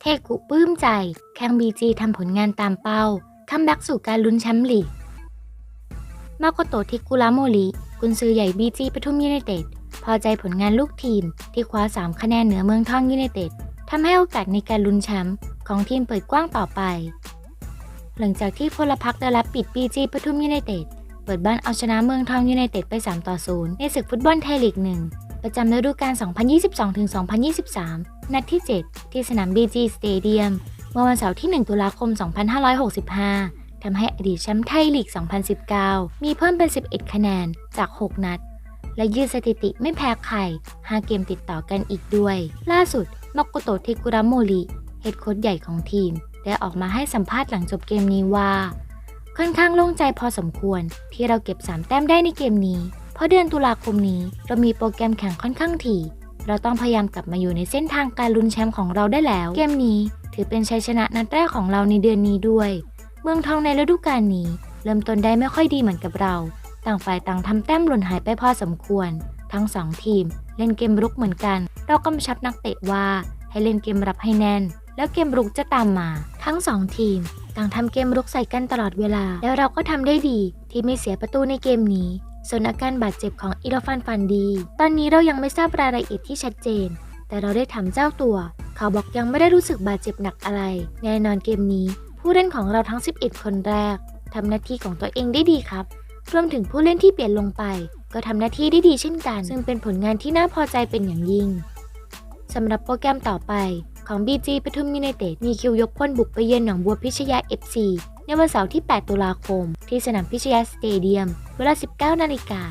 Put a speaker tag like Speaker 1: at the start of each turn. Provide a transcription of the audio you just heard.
Speaker 1: เทกุปลื้มใจแข่งบีจีทำผลงานตามเป้า คัมแบ็กสู่การลุ้นแชมป์ลีก มาโกโตะทิกุระโมริกุนซือใหญ่บีจีปทุมยูไนเต็ด พอใจผลงานลูกทีม ที่คว้า 3 คะแนนเหนือเมืองทองยูไนเต็ดทำให้โอกาสในการลุ้นแชมป์ของทีมเปิดกว้างต่อไป หลังจากที่พลพรรคได้รับปิดบีจีปทุมยูไนเต็ด เปิดบ้านเอาชนะเมืองทองยูไนเต็ดไป 3 ต่อ 0 ในศึกฟุตบอลไทยลีก1 ประจำฤดูกาล 2022-2023 นัดที่ 7 ที่สนาม BG Stadium เมื่อวันเสาร์ที่ 1 ตุลาคม 2565 ทำให้อดีตแชมป์ไทยลีก 2019 มีเพิ่มเป็น 11 คะแนนจาก 6 นัด และยืดสถิติไม่แพ้ใคร 5 เกมติดต่อกันอีกด้วย ล่าสุดมอกโกโตะเทกุระโมริเฮดโค้ชใหญ่ของทีม ได้ออกมาให้สัมภาษณ์หลังจบเกมนี้ว่า ค่อนข้างโล่งใจพอสมควรที่เราเก็บ 3 แต้มได้ในเกมนี้ เพราะเดือนตุลาคมนี้เรามีโปรแกรมแข่งค่อนข้างถี่ เราต้องพยายามกลับมาอยู่ในเส้นทางการลุ้นแชมป์ของเราได้แล้ว เกมนี้ถือเป็นชัยชนะนัดแรกของเราในเดือนนี้ด้วย เมืองทองในฤดูกาลนี้ เริ่มต้นได้ไม่ค่อยดีเหมือนกับเรา ต่างฝ่ายต่างทำแต้มหล่นหายไปพอสมควร ทั้งสองทีม เล่นเกมรุกเหมือนกัน เรากำชับนักเตะว่าให้เล่นเกมรับให้แน่น แล้วเกมรุกจะตามมา ทั้งสองทีม ต่างทำเกมรุกใส่กันตลอดเวลา แล้วเราก็ทำได้ดีที่ไม่เสียประตูในเกมนี้ ส่วนอาการบาดเจ็บของอิโรฟันฟันดี ตอนนี้เรายังไม่ทราบรายละเอียดที่ชัดเจน แต่เราได้ถามเจ้าตัว เขาบอกยังไม่ได้รู้สึกบาดเจ็บหนักอะไร แน่นอนเกมนี้ ผู้เล่นของเราทั้ง 11 คนแรกทำหน้าที่ของตัวเองได้ดีครับ รวมถึงผู้เล่นที่เปลี่ยนลงไป ก็ทำหน้าที่ได้ดีเช่นกัน ซึ่งเป็นผลงานที่น่าพอใจเป็นอย่างยิ่งสำหรับโปรแกรมต่อไปของ BG ปทุมยูไนเต็ดมีคิวยกพลบุกไปเยือนหนองบัวพิชยา FC ในวันเสาร์ที่ 8 ตุลาคม ที่สนามพิชยาสเตเดียม เวลา 19 นาฬิกา